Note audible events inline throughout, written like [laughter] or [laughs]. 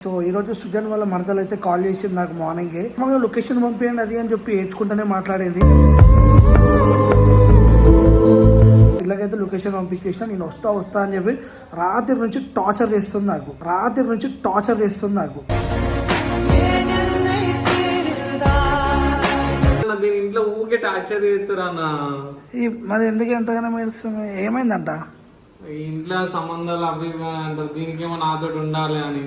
So ఈ రోజు సుజన్ వాళ్ళ మరదలు అయితే కాల్ చేసింది నాకు మార్నింగ్ మాకు లొకేషన్ పంపించండి అది అని చెప్పి ఏడ్చుకుంటూనే మాట్లాడేది. పిల్లకైతే లొకేషన్ పంపించేసిన నేను వస్తా వస్తా అని చెప్పి రాత్రి నుంచి టార్చర్ చేస్తుంది నాకు. రాత్రి నుంచి టార్చర్ చేస్తుంది నాకు. ఇంట్లో ఊకే టార్చర్ ఈ మరి ఎందుకు ఎంతగానో ఏడుస్తుంది? ఏమైందంట? ఇంట్లో సంబంధాలు అవి అని అంటారు. దీనికేమో నాతో ఉండాలి అని.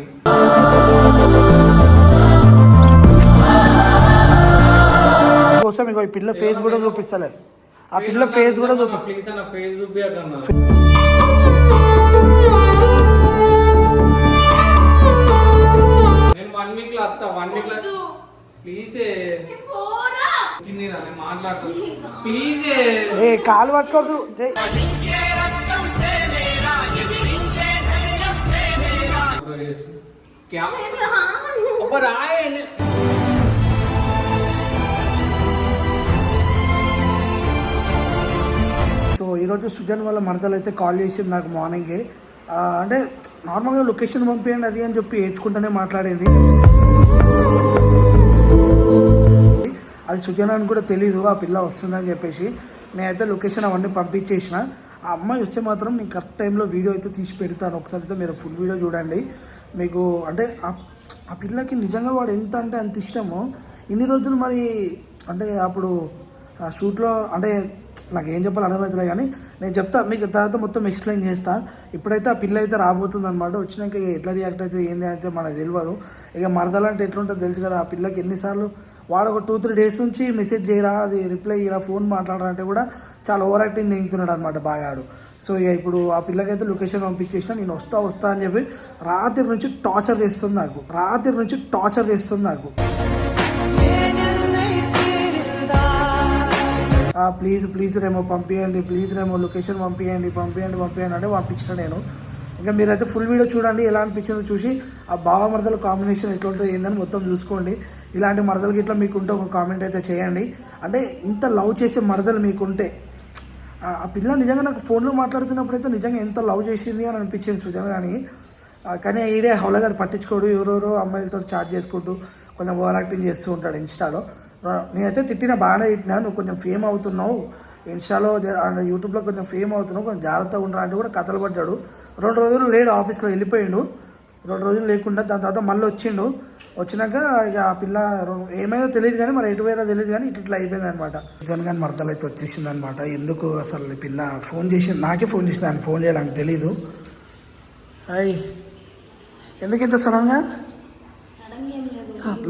కోసం ఇగో ఈ పిల్ల ఫేస్ కూడా చూపిస్తలే. ఆ పిల్ల ఫేస్ కూడా చూపి ప్లీజ్ అన్న ఫేస్ చూపించకన్నా నేను వన్ వీక్లో వస్తా వన్ వీక్లో ప్లీజ్ ఏ కాలు పట్టుకోకు. జై. क्या [laughs] ऊपर आए ने- సో ఈరోజు సుజన్ వాళ్ళ మరదలు అయితే కాల్ చేసింది నాకు మార్నింగ్ అంటే నార్మల్గా లొకేషన్ పంపించండి అది అని చెప్పి ఏడ్చుకుంటూనే మాట్లాడేది అది సుజన్ అని కూడా తెలీదు ఆ పిల్ల వస్తుందని చెప్పేసి నేనైతే లొకేషన్ అవన్నీ పంపించేసిన ఆ అమ్మాయి వస్తే మాత్రం నేను కరెక్ట్ టైంలో వీడియో అయితే తీసి పెడతాను. ఒకసారి అయితే మీరు ఫుల్ వీడియో చూడండి. మీకు అంటే ఆ- పిల్లకి నిజంగా వాడు ఎంత అంటే అంత ఇష్టమో ఇన్ని రోజులు మరి అంటే అప్పుడు ఆ షూట్లో అంటే నాకు ఏం చెప్పాలి అర్థమవుతుంది కానీ నేను చెప్తా మీకు తర్వాత మొత్తం ఎక్స్ప్లెయిన్ చేస్తా. ఇప్పుడైతే ఆ పిల్ల అయితే రాబోతుంది అనమాట వచ్చినాక ఇక ఎట్లా రియాక్ట్ అయితే ఏంది అయితే మనకు తెలియదు ఇక మరదలంటే ఎట్లుంటుందో తెలుసు కదా ఆ పిల్లకి ఎన్నిసార్లు వాడు ఒక టూ త్రీ డేస్ నుంచి మెసేజ్ చేయరా అది రిప్లై ఇరా ఫోన్ మాట్లాడరా అంటే కూడా చాలా ఓవర్ యాక్టింగ్ దిగుతున్నాడు అనమాట బాగా ఆడు సో ఇక ఇప్పుడు ఆ పిల్లకైతే లొకేషన్ పంపించేసిన నేను వస్తా వస్తా అని చెప్పి రాత్రి నుంచి టార్చర్ చేస్తుంది నాకు. రాత్రి నుంచి టార్చర్ చేస్తుంది నాకు. ఆ, ప్లీజ్ ప్లీజ్ రేమో పంపించండి ప్లీజ్ రేమో లొకేషన్ పంపించండి పంపించండి పంపించండి అంటే పంపించిన నేను. ఇంకా మీరైతే ఫుల్ వీడియో చూడండి ఎలా అనిపించిందో చూసి ఆ బావ మరదల కాంబినేషన్ ఎట్లా ఉంటుంది ఏందని మొత్తం చూసుకోండి. ఇలాంటి మరదలకి ఇట్లా మీకుంటే ఒక కామెంట్ అయితే చేయండి. అంటే ఇంత లవ్ చేసే మరదలు మీకుంటే ఆ పిల్ల నిజంగా నాకు ఫోన్లో మాట్లాడుతున్నప్పుడు అయితే నిజంగా ఎంత లవ్ చేసింది అని అనిపించింది సుజన కానీ కానీ ఈడే హౌలగాడు పట్టించుకోడు ఎవరెవరో అమ్మాయిలతో చాట్ చేసుకుంటూ కొంచెం ఓవర్ యాక్టింగ్ చేస్తూ ఉంటాడు ఇన్స్టాలో. నేనైతే తిట్టిన బాగానే తిట్టినా నువ్వు కొంచెం ఫేమ్ అవుతున్నావు. ఇన్స్టాలో అండ్ యూట్యూబ్లో కొంచెం ఫేమ్ అవుతున్నావు కొంచెం జాగ్రత్తగా ఉండరా అంటే కూడా కథలు పడ్డాడు. రెండు రోజులు లేడు ఆఫీస్లో వెళ్ళిపోయిండు. రెండు రోజులు లేకుండా దాని తర్వాత మళ్ళీ వచ్చిండు వచ్చినాక ఇక ఆ పిల్ల ఏమైందో తెలియదు కానీ మరి ఎటు పోయినా తెలియదు కానీ ఇట్లా ఇట్లా అయిపోయింది అనమాట నిజంగా కానీ మరదలు అయితే వచ్చేసింది అనమాట ఎందుకు అసలు పిల్ల ఫోన్ చేసి నాకే ఫోన్ చేసింది ఆయన ఫోన్ చేయడానికి తెలీదు. అయ్ ఎందుకు ఇంత సడన్గా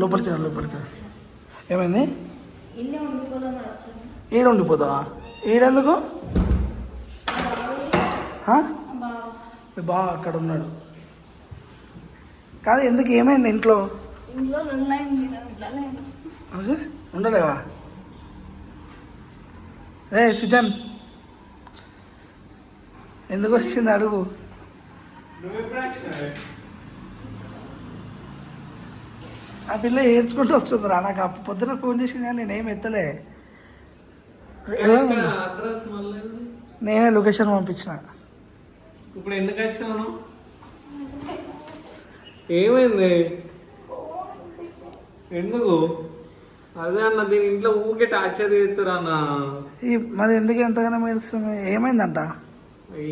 లోపలికి రా లోపలికి రా. ఏమైంది? ఈడ ఉండిపోతావా? ఈడెందుకు? మీ బావ అక్కడ ఉన్నాడు. కాదు ఎందుకు ఏమైంది ఇంట్లో? అవును? ఉండలేవా? రే సుజన్. ఎందుకు వచ్చింది అడుగు. ఆ పిల్ల ఏడ్చుకుంటూ వస్తుంది రా నాకు అప్పు- పొద్దున ఫోన్ చేసింది కానీ నేనేం ఎత్తలే. నేనే లొకేషన్ పంపించిన. ఇప్పుడు ఎందుకు వచ్చాను ఏమైంది? ఎందుకు? అదే అన్న దీని ఇంట్లో ఊకే టార్చర్ చేస్తారు అన్న. మరి ఎందుకు ఎంతగానో ఏడుస్తుంది ఏమైందంట?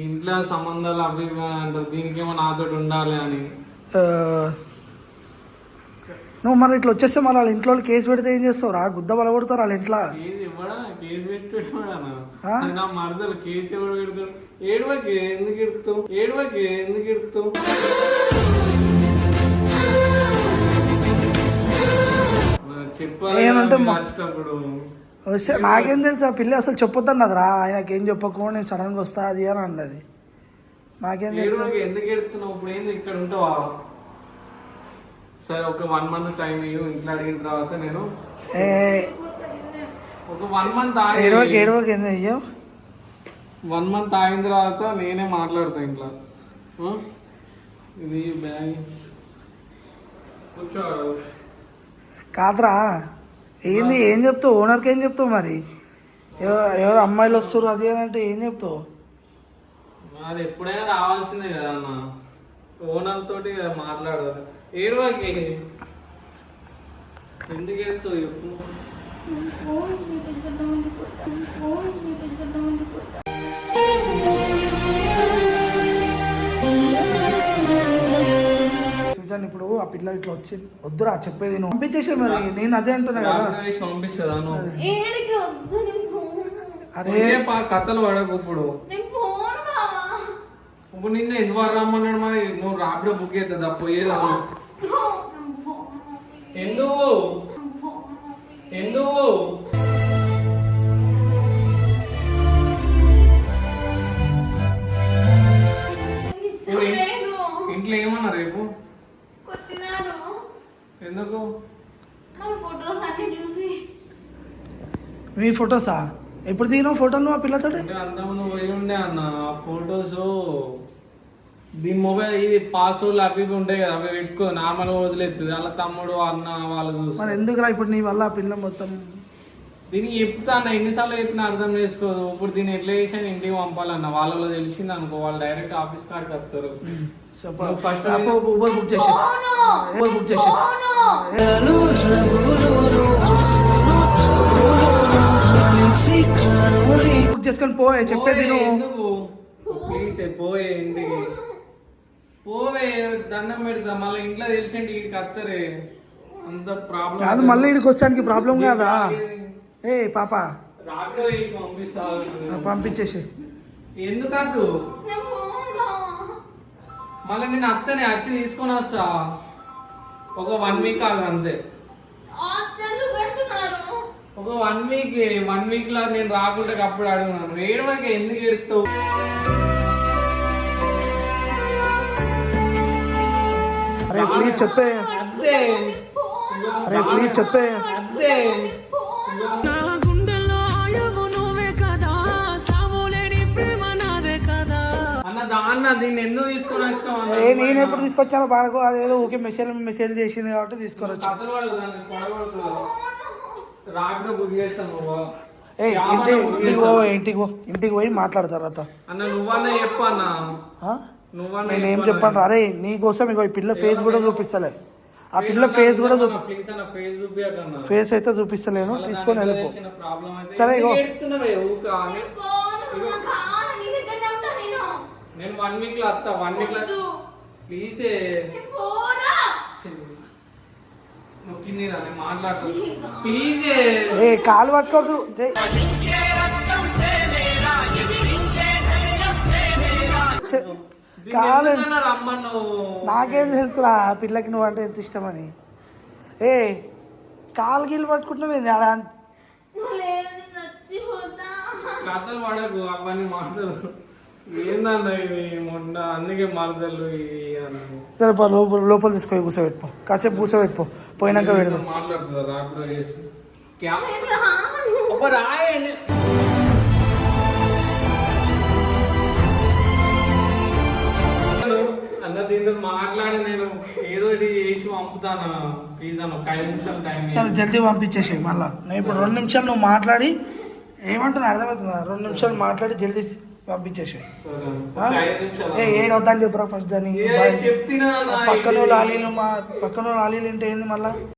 ఇంట్లో సంబంధాలు అవి ఇవి అని అంటారు. దీనికేమో నాతో ఉండాలి అని. నువ్వు మరి ఇట్లా వచ్చేస్తే మరి వాళ్ళ ఇంట్లో వాళ్ళు కేసు పెడితే ఏం చేస్తావు? రా గుద్ద బలగొడతారు వాళ్ళ ఇంట్లో. కేసు? నా మరదలు కేసు ఎవడు పెడతాడు? ఏడువకి ఎందుకు ఎడుతావు? ఏడువకి ఎందుకు ఎడుతావు? ఏమంటే వస్తే నాకేం తెలుసు ఆ పిల్ల అసలు చెప్పొద్దన్నది రా ఆయనకి ఏం చెప్పకుండా నేను సడన్గా వస్తా అది అని అన్నది. నాకేం తెలుసు. ఎందుకు ఎడుతున్నావు ఇప్పుడు ఏంది ఇక్కడ ఉంటావా? సరే ఒక వన్ మంత్ టైం ఇవ్వు ఇంట్లో అడిగిన తర్వాత నేను ఒక వన్ మంత్ ఏడవకి ఏడవకి ఏంది అయ్యో. వన్ మంత్ ఆగిన తర్వాత నేనే మాట్లాడతా ఇంట్లో? ఇది బ్యాగ్. కూర్చో కాదురా. ఏంది ఏం చెప్తావు? ఓనర్కి ఏం చెప్తావు మరి? ఎవ- ఎవరు అమ్మాయిలు వస్తారు అది అని అంటే ఏం చెప్తావు? అది ఎప్పుడైనా రావాల్సిందే కదా అన్న. ఓనర్ తోటి మాట్లాడాలి ఏడవాకి ఎందుకు చెప్పు. ఫోన్ ఫోన్ సుజాన్ ఇప్పుడు ఆ పిల్ల ఇట్లా వచ్చి వద్దురా చెప్పేది నువ్వు. పంపించేసి మరి నేను అదే అంటున్నా కదా. పంపిస్తుందా అరే. కథలు పడకు ఇప్పుడు. నేను ఫోన్ బావా. ఇప్పుడు నిన్న ఎందుకు రమ్మన్నాడు మరి? నువ్వు రాపిడే బుక్ అవుతుందా పోయేదా ఎందుకు? ఎందుకు? ఇంట్లో ఏమన్నా రేపు? ఎందుకు? మన ఫొటోస్ అన్ని చూసి. మీ ఫొటోసా? ఎప్పుడు దిగినావు ఫోటోలు నువ్వు ఆ పిల్లతోటి? అంటే అంతకుముందు పోయి ఉండే అన్న ఫొటోస్ దీని మొబైల్ ఇది పాస్వర్డ్లు అవి ఇవి ఉంటాయి కదా అవి పెట్టుకో నార్మల్గా వదిలేస్తుంది వాళ్ళ తమ్ముడు అన్న వాళ్ళు చూసి. మరి ఎందుకురా ఇప్పుడు నీ వల్ల ఆ పిల్ల మొత్తం? దీనికి చెప్తా అన్న ఎన్నిసార్లు చెప్పినా అర్థం చేసుకోదు. ఇప్పుడు దీన్ని ఎట్లా చేసి ఇంటికి పంపాలన్న. వాళ్ళలో తెలిసింది అనుకో వాళ్ళు డైరెక్ట్ ఆఫీస్ కాడికి వస్తారు. First అప్పు ఊబర్ బుక్ చేసి. ఊబర్ బుక్ చేసి. బుక్ చేసుకొని పోయే చెప్పేది పోవే, నువ్వు. ప్లీజ్ పోయే ఇంటికి పోవే దండం పెడతా మళ్ళీ ఇంట్లో తెలిసిండి ఇంటికి వస్తారే అంత ప్రాబ్లం కాదు మళ్ళీ ఇక్కడికి వచ్చానికి ప్రాబ్లం కాదా? ఏ పాప. పంపించేసి ఎందుకు మళ్ళీ నేను అత్తనే వచ్చి తీసుకొని వస్తా. ఒక వన్ వీక్ ఆగు అంతే. ఒక వన్ వీక్ వన్ వీక్ లా నేను రాకుంటే అప్పుడు అడుగున్నాను ఏడవకి ఎందుకు ఎడుతావు? అరే ప్లీజ్ చెప్పే అరే ప్లీజ్ చెప్పే అద్దే అన్న దాన్న దీన్ని ఎందుకు తీసుకొని వచ్చినావు ఏ అన్న? నేను ఎప్పుడు తీసుకొచ్చాను బాడకు అదేదో ఓకే మెసేజ్ మెసేజ్ చేసింది కాబట్టి తీసుకొని దాన్ని, చేస్తాను నువ్వు. ఏ ఇంటి ఇంటికి పో ఇంటికి పో ఇంటికి పోయి మాట్లాడతారు తర్వాత అన్న నువ్వన్నా చెప్పు అన్న. ఆ? నువ్వన్నా నేనేం చెప్పు చెప్పాను అరే నీ కోసం ఇగో ఈ పిల్ల ఫేస్ కూడా చూపిస్తలే. ఆ పిల్ల ఫేస్ కూడా చూపి ప్లీజ్ అన్న ఫేస్ చూపించకన్నా ఫేస్ అయితే చూపిస్తలేను. తీసుకొని వెళ్ళిపో. ప్రాబ్లం అయితే? సరే, ఇగో. నాకు కావాలి నీ దగ్గరనే ఉంటా నేను నేను వన్ వీక్లో వస్తా వన్ వీక్లో ప్లీజ్ నేను మాట్లాడుతా. ఏ. కాలు పట్టుకోకు. కాలు నాకేం తెలుసురా పిల్లకి నువ్వు అంటే ఎంత ఇష్టమని. ఏ కాలు గీలు పట్టుకుంటున్నావు ఆడ? నేను చచ్చిపోతా కథలు పడకు అవన్నీ మాటలు ఏందన్న ఇది? మొన్న అందుకే మరదలు ఇది అని సరే పో, లోపల లోపల తీసుకొని కూర్చోబెట్టుకో. కాసేపు కూర్చోబెట్టుకో. పోయినాక పెడదాం. మాట్లాడుతుందా? చేసి. ఒక రాయండి అన్న దీంతో మాట్లాడి నేను ఏదో ఒకటి చేసి పంపుతాను. ప్లీజ్ అన్న ఒక ఐదు నిమిషాలు టైం సరే జల్దీ పంపించేసి మళ్ళా. నేను ఇప్పుడు రెండు నిమిషాలు నువ్వు మాట్లాడి ఏమంటున్నా? అర్థమవుతుందా? రెండు నిమిషాలు మాట్లాడి జల్దీ పంపించేసి సరే. ఆ? ఒక ఐదు నిమిషాలు ఏ ఏడు వద్దని చెప్పురా ఫస్ట్ దాన్ని పక్కన లాలీలు మా పక్కన లాలీలు అంటే ఏంది మళ్ళా?